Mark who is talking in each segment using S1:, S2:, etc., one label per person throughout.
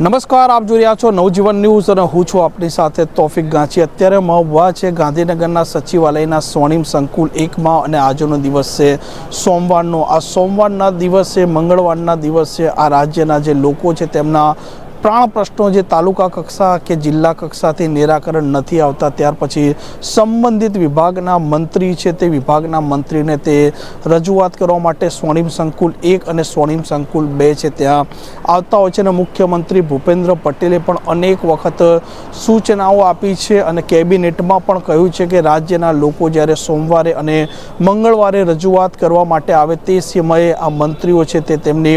S1: નમસ્કાર, આપ જોઈ રહ્યા છો નવજીવન ન્યૂઝ અને હું છું આપની સાથે તોફિક ગાંચી. અત્યારે મહુવા છે ગાંધીનગરના સચિવાલયના સ્વર્ણિમ સંકુલ એકમાં અને આજનો દિવસ છે સોમવારનો. આ સોમવારના દિવસે, મંગળવારના દિવસે આ રાજ્યના જે લોકો છે તેમના પ્રાણ પ્રશ્નો જે તાલુકા કક્ષા કે જિલ્લા કક્ષાથી નિરાકરણ નથી આવતા, ત્યાર પછી સંબંધિત વિભાગના મંત્રી છે તે વિભાગના મંત્રીને તે રજૂઆત કરવા માટે સ્વર્ણિમ સંકુલ એક અને સ્વર્ણિમ સંકુલ બે છે ત્યાં આવતા હોય છે અને મુખ્યમંત્રી ભૂપેન્દ્ર પટેલે પણ અનેક વખત સૂચનાઓ આપી છે અને કેબિનેટમાં પણ કહ્યું છે કે રાજ્યના લોકો જ્યારે સોમવારે અને મંગળવારે રજૂઆત કરવા માટે આવે તે સમયે આ મંત્રીઓ છે તે તેમની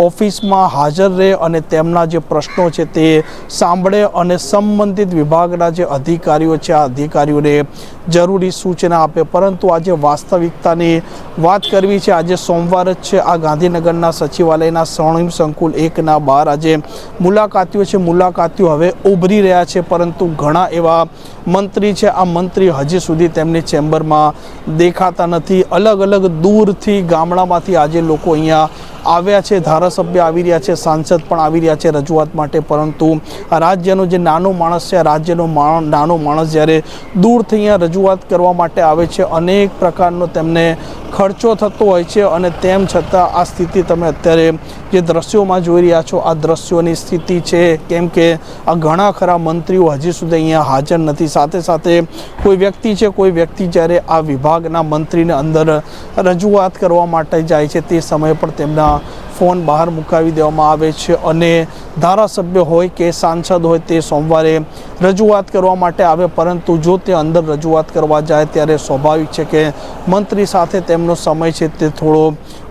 S1: ઓફિસમાં હાજર રહે અને તેમના જે પ્રશ્નો છે તે સાંભળે અને સંબંધિત વિભાગના જે અધિકારીઓ છે, આ અધિકારીઓને જરૂરી સૂચના આપે. પરંતુ આજે વાસ્તવિકતાની વાત કરવી છે, આજે સોમવાર જ છે, આ ગાંધીનગરના સચિવાલયના સ્વર્ણિમ સંકુલ એકના બહાર આજે મુલાકાતીઓ છે, મુલાકાતીઓ હવે ઉભરી રહ્યા છે, પરંતુ ઘણા એવા મંત્રી છે, આ મંત્રી હજી સુધી તેમની ચેમ્બરમાં દેખાતા નથી. અલગ અલગ દૂરથી ગામડામાંથી આજે લોકો અહીંયા આવ્યા છે, ધારાસભ્ય આવી રહ્યા છે, સાંસદ પણ આવી રહ્યા છે રજૂઆત માટે, પરંતુ આ રાજ્યનો જે નાનો માણસ છે, આ રાજ્યનો નાનો માણસ જ્યારે દૂરથી અહીંયા રજૂઆત કરવા માટે આવે છે, અનેક પ્રકારનો તેમને ખર્ચો થતો હોય છે અને તેમ છતાં આ સ્થિતિ તમે અત્યારે જે દ્રશ્યોમાં જોઈ રહ્યા છો, આ દ્રશ્યોની સ્થિતિ છે. કેમ કે આ ઘણા ખરા મંત્રીઓ હજી સુધી અહીંયા હાજર નથી. સાથે સાથે કોઈ વ્યક્તિ છે, કોઈ વ્યક્તિ જ્યારે આ વિભાગના મંત્રીને અંદર રજૂઆત કરવા માટે જાય છે, તે સમયે પણ તેમના ફોન બહાર મુકાવી દેવામાં આવે છે અને ધારાસભ્ય હોય કે સાંસદ હોય તે સોમવારે રજૂઆત કરવા માટે આવે. પરંતુ જો તે અંદર રજૂઆત કરવા જાય ત્યારે સ્વાભાવિક છે કે મંત્રી સાથે તેમનો સમય છે તે થોડો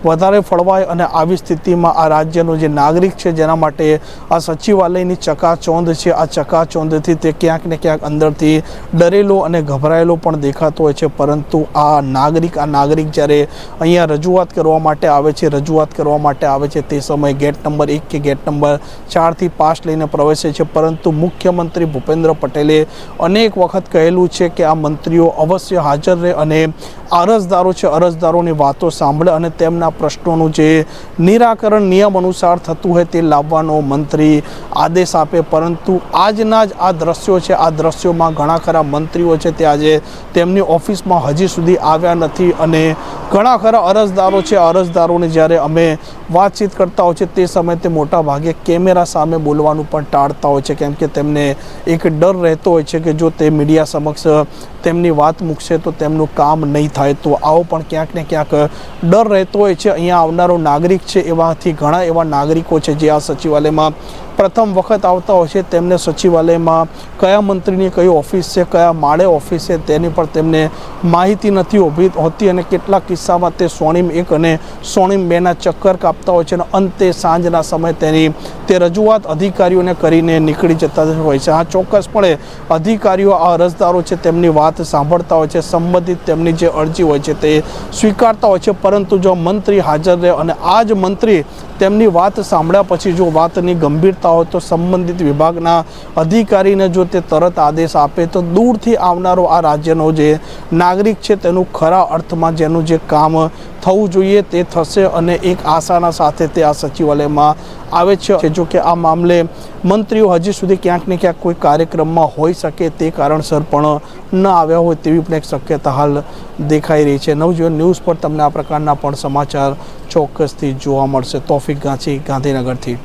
S1: વધારે ફળવાય અને આવી સ્થિતિમાં આ રાજ્યનો જે નાગરિક છે જેના માટે આ સચિવાલયની ચકાચોંધ છે, આ ચકાચોંધથી તે ક્યાંક ને ક્યાંક અંદરથી ડરેલો અને ગભરાયેલો પણ દેખાતો હોય છે. પરંતુ આ નાગરિક આ નાગરિક જ્યારે અહીંયા રજૂઆત કરવા માટે આવે છે, રજૂઆત કરવા માટે આવે છે તે સમયે ગેટ નંબર એક કે ગેટ નંબર ચારથી પાંચ લઈને પ્રવેશે છે. પરંતુ મુખ્યમંત્રી ભૂપેન્દ્ર પટેલે અનેક વખત કહેલું છે કે આ મંત્રીઓ અવશ્ય હાજર રહે અને અરજદારો છે અરજદારોની વાતો સાંભળે અને તેમના પ્રશ્નોનું જે નિરાકરણ નિયમ અનુસાર થતું હોય તે લાવવાનો મંત્રી આદેશ આપે. પરંતુ આજના જ આ દ્રશ્યો છે, આ દ્રશ્યોમાં ઘણા ખરા મંત્રીઓ છે તે આજે તેમની ઓફિસમાં હજી સુધી આવ્યા નથી અને ઘણા ખરા અરજદારો છે, અરજદારોને જ્યારે અમે વાતચીત કરતા હોય છે તે સમયે તે મોટા ભાગે કેમેરા સામે બોલવાનું પણ ટાળતા હોય છે. કેમ કે તેમને એક ડર રહેતો હોય છે કે જો તે મીડિયા સમક્ષ તેમની વાત મૂકશે તો તેમનું કામ નહીં થાય તો આવો પણ ક્યાંક ને ક્યાંક ડર રહેતો હોય છે. અહીંયા આવનારો નાગરિક છે એવાથી ઘણા એવા નાગરિકો છે જે આ સચિવાલયમાં પ્રથમ વખત આવતા હોય છે તેમને સચિવાલયમાં કયા મંત્રીની કઈ ઓફિસ છે, કયા માળે ઓફિસ છે તેની પણ તેમને માહિતી નથી ઊભી હોતી અને કેટલાક કિસ્સામાં તે સ્વર્ણિમ એક અને સ્વર્ણિમ બેના ચક્કર કાપતા હોય છે અને અંતે સાંજના સમયે તેની તે રજૂઆત અધિકારીઓને કરીને નીકળી જતા હોય છે. આ ચોક્કસપણે અધિકારીઓ, આ અરજદારો છે તેમની વાત સાંભળતા હોય છે, સંબંધિત તેમની જે અરજી હોય છે તે સ્વીકારતા હોય છે, પરંતુ જો મંત્રી હાજર રહે અને આ જ મંત્રી તેમની વાત સાંભળ્યા પછી જો વાતની ગંભીરતા હોય તો સંબંધિત વિભાગના અધિકારીને જો તે તરત આદેશ આપે તો દૂરથી આવનારો આ રાજ્યનો જે નાગરિક છે તેનું ખરા અર્થમાં જેનું જે કામ થવું જોઈએ તે થશે અને એક આશાના સાથે તે આ સચિવાલયમાં આવે છે જો કે આ મામલે મંત્રીઓ હજી સુધી ક્યાંક ને ક્યાંક કોઈ કાર્યક્રમમાં હોઈ શકે તે કારણસર પણ ન આવ્યા હોય તેવી પણ એક શક્યતા હાલ દેખાઈ રહી છે. નવજીવન ન્યૂઝ પર તમને આ પ્રકારના પણ સમાચાર ચોક્કસથી જોવા મળશે. તોફિક ગાંચી ગાંધીનગરથી.